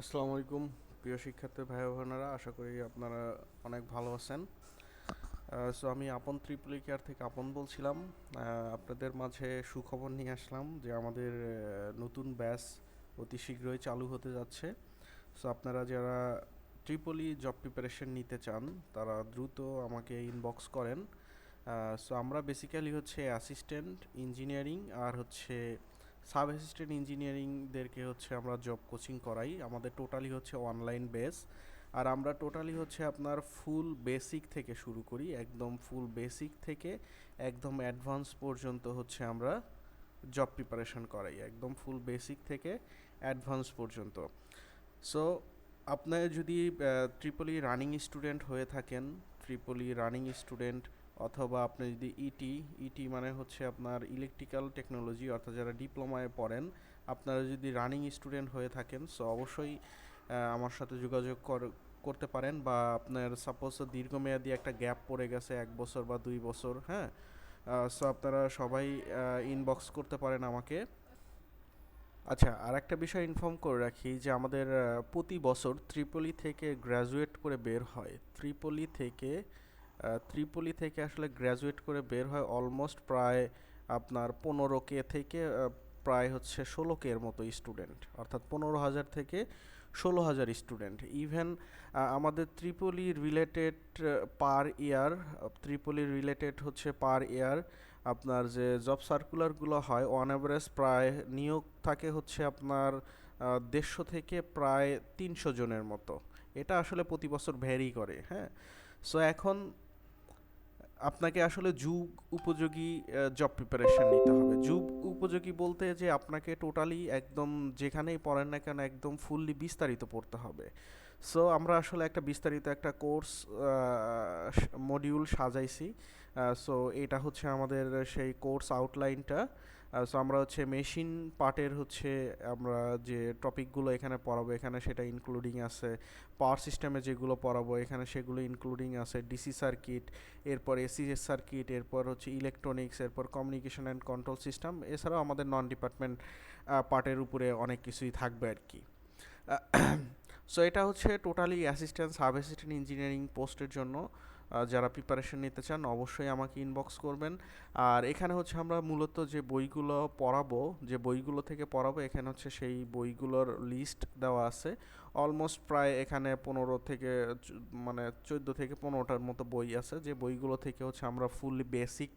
আসসালামু আলাইকুম, প্রিয় শিক্ষার্থী ভাই বোনেরা, আশা করি আপনারা অনেক ভালো আছেন। সো আমি আপন ত্রিপুলি কেয়ার থেকে আপন বলছিলাম। আপনাদের মাঝে সুখবর নিয়ে আসলাম যে আমাদের নতুন ব্যাচ অতি শীঘ্রই চালু হতে যাচ্ছে। সো আপনারা যারা ট্রিপলি জব প্রিপারেশন নিতে চান, তারা দ্রুত আমাকে ইনবক্স করেন। সো আমরা বেসিক্যালি হচ্ছে অ্যাসিস্ট্যান্ট ইঞ্জিনিয়ারিং আর হচ্ছে সাব অ্যাসিস্ট্যান্ট ইঞ্জিনিয়ারিংদেরকে হচ্ছে আমরা জব কোচিং করাই। আমাদের টোটালি হচ্ছে অনলাইন বেস আর আমরা টোটালি হচ্ছে আপনার ফুল বেসিক থেকে শুরু করি, একদম ফুল বেসিক থেকে একদম অ্যাডভান্স পর্যন্ত হচ্ছে আমরা জব প্রিপারেশন করাই, একদম ফুল বেসিক থেকে অ্যাডভান্স পর্যন্ত। সো আপনার যদি ট্রিপলি রানিং স্টুডেন্ট হয়ে থাকেন ট্রিপলি রানিং স্টুডেন্ট অথবা আপনি যদি ইটি ইটি মানে হচ্ছে আপনার ইলেকট্রিক্যাল টেকনোলজি অর্থাৎ যারা ডিপ্লোমায় পড়েন, আপনারা যদি রানিং স্টুডেন্ট হয়ে থাকেন সো অবশ্যই আমার সাথে যোগাযোগ কর- করতে পারেন বা আপনার সাপোজ দীর্ঘমেয়াদী একটা গ্যাপ পড়ে গেছে এক বছর বা দুই বছর হ্যাঁ? সো আপনারা সবাই ইনবক্স করতে পারেন আমাকে। আচ্ছা আর একটা বিষয় ইনফর্ম করে রাখি যে আমাদের প্রতি বছর ত্রিপলি থেকে গ্র্যাজুয়েট করে বের হয়। ত্রিপলি থেকে ত্রিপলি থেকে আসলে গ্র্যাজুয়েট করে বের হয় অলমোস্ট প্রায় আপনার পনেরো কে থেকে প্রায় হচ্ছে ষোলো কের মতো স্টুডেন্ট অর্থাৎ পনেরো হাজার থেকে ষোলো হাজার স্টুডেন্ট ইভেন আমাদের ত্রিপলি রিলেটেড পার ইয়ার ত্রিপলি রিলেটেড হচ্ছে পার ইয়ার আপনার যে জব সার্কুলারগুলো হয় অন অ্যাভারেজ প্রায় নিয়োগ থাকে হচ্ছে আপনার দেড়শো থেকে প্রায় তিনশো জনের মতো। এটা আসলে প্রতি বছর ভ্যারি করে হ্যাঁ? সো এখন আপনাকে আসলে যুগ উপযোগী জব প্রিপারেশন নিতে হবে। যুগ উপযোগী বলতে যে আপনাকে টোটালি একদম যেখানেই পড়েন না কেন একদম ফুললি বিস্তারিত পড়তে হবে। সো আমরা আসলে একটা বিস্তারিত একটা কোর্স মডিউল সাজাইছি। সো এটা হচ্ছে আমাদের সেই কোর্স আউটলাইনটা সো আমরা হচ্ছে মেশিন পার্টের হচ্ছে আমরা যে টপিকগুলো এখানে পড়াবো, এখানে সেটা ইনক্লুডিং আছে পাওয়ার সিস্টেমে যেগুলো পড়াবো, এখানে সেগুলো ইনক্লুডিং আছে ডিসি সার্কিট এরপর এসিএস সার্কিট এরপর হচ্ছে ইলেকট্রনিক্স এরপর কমিউনিকেশন অ্যান্ড কন্ট্রোল সিস্টেম এছাড়াও আমাদের নন ডিপার্টমেন্ট পার্টের উপরে অনেক কিছুই থাকবে আর কি। সো এটা হচ্ছে totally assistant sub assistant engineering পোস্টের জন্য। যারা প্রিপারেশন নিতে চান, অবশ্যই আমাকে ইনবক্স করবেন। আর এখানে হচ্ছে আমরা মূলত যে বইগুলো পড়াবো, যে বইগুলো থেকে পড়াবো, এখানে হচ্ছে সেই বইগুলোর লিস্ট দেওয়া আছে। অলমোস্ট প্রায় এখানে পনেরো থেকে মানে চোদ্দ থেকে পনেরোটার মতো বই আছে। যে বইগুলো থেকে হচ্ছে আমরা ফুললি বেসিক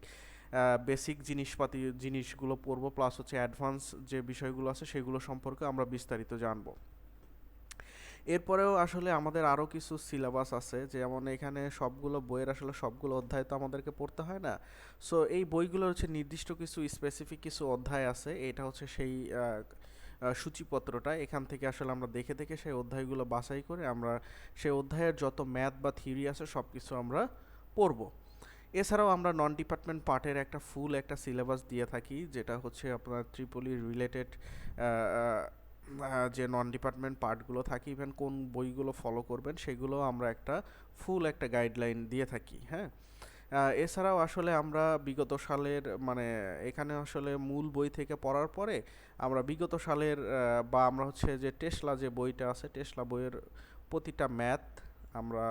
বেসিক জিনিসপাতি, জিনিসগুলো পড়ব। প্লাস হচ্ছে অ্যাডভান্স যে বিষয়গুলো আছে, সেগুলো সম্পর্কে আমরা বিস্তারিত জানব। এরপরেও আসলে আমাদের আরও কিছু সিলেবাস আছে, যেমন এখানে সবগুলো বইয়ের আসলে সবগুলো অধ্যায় তো আমাদেরকে পড়তে হয় না। সো এই বইগুলোর হচ্ছে নির্দিষ্ট কিছু স্পেসিফিক কিছু অধ্যায় আছে, এটা হচ্ছে সেই সূচিপত্রটা। এখান থেকে আসলে আমরা দেখে দেখে সেই অধ্যায়গুলো বাছাই করে আমরা সেই অধ্যায়ের যত ম্যাথ বা থিওরি আছে সব কিছু আমরা পড়ব। এছাড়াও আমরা নন ডিপার্টমেন্ট পার্টের একটা ফুল একটা সিলেবাস দিয়ে থাকি, যেটা হচ্ছে আপনার ত্রিপলি রিলেটেড যে নন ডিপার্টমেন্ট পার্টগুলো থাকে ইভেন কোন বইগুলো ফলো করবেন, সেগুলো আমরা একটা ফুল একটা গাইডলাইন দিয়ে থাকি হ্যাঁ? এছাড়াও আসলে আমরা বিগত সালের মানে এখানে আসলে মূল বই থেকে পড়ার পরে আমরা বিগত সালের বা আমরা হচ্ছে যে টেসলা যে বইটা আছে, টেসলা বইয়ের প্রতিটা ম্যাথ আমরা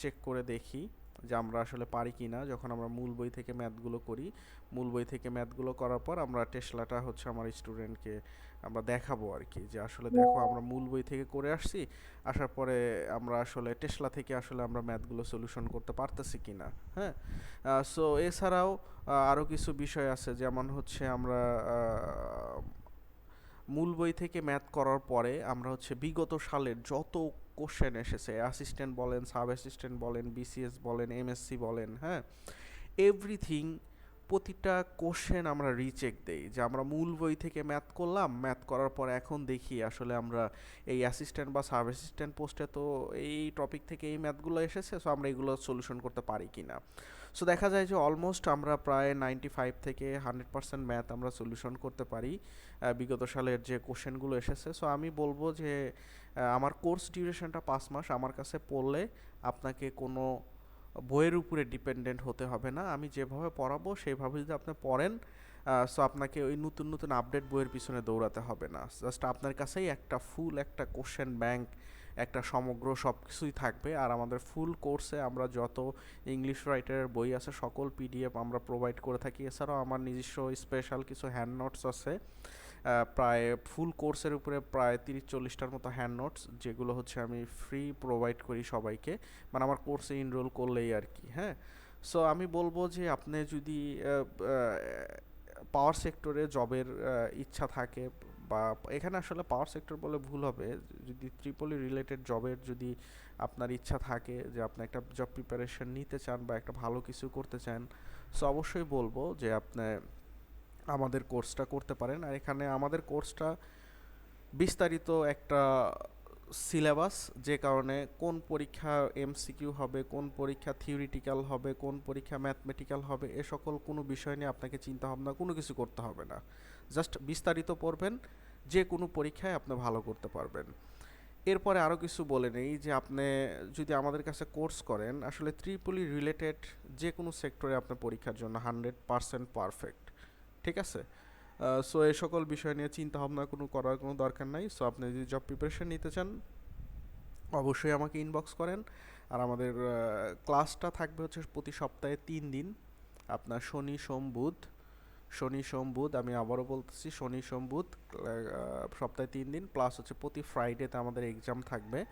চেক করে দেখি। যে আমরা আসলে পারি কি না যখন আমরা মূল বই থেকে ম্যাথগুলো করি মূল বই থেকে ম্যাথগুলো করার পর আমরা টেসলাটা হচ্ছে আমার স্টুডেন্টকে আমরা দেখাবো আর কি যে আসলে দেখো আমরা মূল বই থেকে করে আসছি আসার পরে আমরা আসলে টেসলা থেকে আসলে আমরা ম্যাথগুলো সলিউশন করতে পারতেছি কি না হ্যাঁ সো এছাড়াও আরও কিছু বিষয় আছে যেমন হচ্ছে আমরা মূল বই থেকে ম্যাথ করার পরে আমরা হচ্ছে বিগত সালের যত কোশ্চেন এসেছে অ্যাসিস্ট্যান্ট বলেন সাব অ্যাসিস্ট্যান্ট বলেন বিসিএস বলেন এমএসসি বলেন হ্যাঁ? এভরিথিং প্রতিটা কোশ্চেন আমরা রিচেক দেই, যে আমরা মূল বই থেকে ম্যাথ করলাম ম্যাথ করার পর এখন দেখি আসলে আমরা এই অ্যাসিস্ট্যান্ট বা সাব অ্যাসিস্ট্যান্ট পোস্টে তো এই টপিক থেকে এই ম্যাথগুলো এসেছে সো আমরা এগুলো সলিউশন করতে পারি কি না সো দেখা যায় যে অলমোস্ট আমরা প্রায় নাইনটি ফাইভ থেকে হান্ড্রেড পার্সেন্ট ম্যাথ আমরা সলিউশন করতে পারি বিগত সালের যে কোশ্চেনগুলো এসেছে। সো আমি বলব যে আমার কোর্স ডিউরেশনটা পাঁচ মাস আমার কাছে পড়লে আপনাকে কোনো বইয়ের উপরে ডিপেন্ডেন্ট হতে হবে না। আমি যেভাবে পড়াবো সেইভাবে যদি আপনি পড়েন সো আপনাকে ওই নতুন নতুন আপডেট বইয়ের পিছনে দৌড়াতে হবে না। জাস্ট আপনার কাছেই একটা ফুল একটা কোশ্চেন ব্যাংক একটা সমগ্র সব কিছুই থাকবে। আর আমাদের ফুল কোর্সে আমরা যত ইংলিশ রাইটারের বই আছে, সকল পিডিএফ আমরা প্রোভাইড করে থাকি। এছাড়াও আমার নিজস্ব স্পেশাল কিছু হ্যান্ড নোটস আছে। প্রায় ফুল কোর্সের উপরে প্রায় তিরিশ চল্লিশটার মতো হ্যান্ড নোটস যেগুলো হচ্ছে আমি ফ্রি প্রোভাইড করি সবাইকে। মানে আমার কোর্সে ইনরোল করলেই আর কি হ্যাঁ? সো আমি বলব যে আপনি যদি পাওয়ার সেক্টরে জবের ইচ্ছা থাকে বা এখানে আসলে পাওয়ার সেক্টর বলে ভুল হবে। যদি ত্রিপলি রিলেটেড জবের যদি আপনার ইচ্ছা থাকে যে আপনি একটা জব প্রিপারেশন নিতে চান বা একটা ভালো কিছু করতে চান সো অবশ্যই বলব যে আপনি আমাদের কোর্সটা করতে পারেন। আর এখানে আমাদের কোর্সটা বিস্তারিত একটা সিলেবাস যে কারণে কোন পরীক্ষা এমসিকিউ হবে, কোন পরীক্ষা থিওরিটিক্যাল হবে, কোন পরীক্ষা ম্যাথমেটিক্যাল হবে, এ সকল কোনো বিষয় নিয়ে আপনাকে চিন্তা ভাবনা, কোনো কিছু করতে হবে না। জাস্ট বিস্তারিত পড়বেন, যে কোনো পরীক্ষায় আপনি ভালো করতে পারবেন। এরপরে আরও কিছু বলে নেই যে আপনি যদি আমাদের কাছে কোর্স করেন, আসলে ত্রিপলি রিলেটেড যে কোনো সেক্টরে আপনার পরীক্ষার জন্য হান্ড্রেড পারসেন্ট পারফেক্ট ঠিক আছে? সো এই সকল বিষয় নিয়ে চিন্তা ভাবনা কোনো করার কোনো দরকার নাই। সো আপনি যদি জব প্রিপারেশন নিতে চান, অবশ্যই আমাকে ইনবক্স করেন। আর আমাদের ক্লাসটা থাকবে হচ্ছে প্রতি সপ্তাহে তিন দিন। আপনার শনি, সোম, বুধ। শনি, সোম, বুধ, আমি আবারও বলতেছি, শনি, সোম, বুধ সপ্তাহে তিন দিন। প্লাস হচ্ছে প্রতি ফ্রাইডেতে আমাদের এক্সাম থাকবে।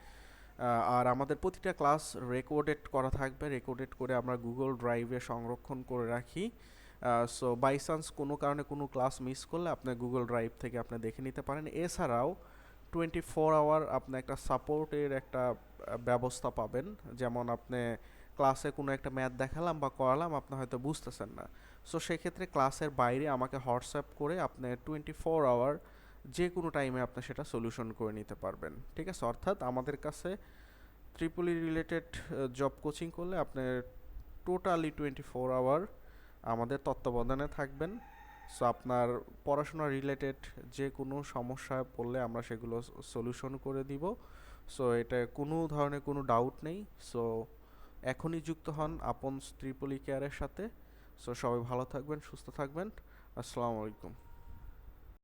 আর আমাদের প্রতিটা ক্লাস রেকর্ডেড করা থাকবে। রেকর্ডেড করে আমরা গুগল ড্রাইভে সংরক্ষণ করে রাখি। সো বাই চান্স কোনো কারণে কোনো ক্লাস মিস করলে আপনি গুগল ড্রাইভ থেকে আপনি দেখে নিতে পারেন। এছাড়াও টোয়েন্টি ফোর আওয়ার আপনি একটা সাপোর্টের একটা ব্যবস্থা পাবেন। যেমন আপনি ক্লাসে কোনো একটা ম্যাথ দেখালাম বা করালাম, আপনি হয়তো বুঝতেছেন না। সো সেক্ষেত্রে ক্লাসের বাইরে আমাকে হোয়াটসঅ্যাপ করে আপনি টোয়েন্টি ফোর আওয়ার যে কোনো টাইমে আপনি সেটা সলিউশন করে নিতে পারবেন। ঠিক আছে? অর্থাৎ আমাদের কাছে ট্রিপলি রিলেটেড জব কোচিং করলে আপনি টোটালি টোয়েন্টি ফোর আওয়ার আমাদের তত্ত্বাবধানে থাকবেন। সো আপনার পড়াশোনা রিলেটেড যে কোনো সমস্যায় পড়লে আমরা সেগুলো সলিউশন করে দিব। সো এটা কোনো ধরনের কোনো ডাউট নেই। সো এখনই যুক্ত হন আপন ত্রিপলি কেয়ারের সাথে। সো সবাই ভালো থাকবেন, সুস্থ থাকবেন। আসসালামু আলাইকুম।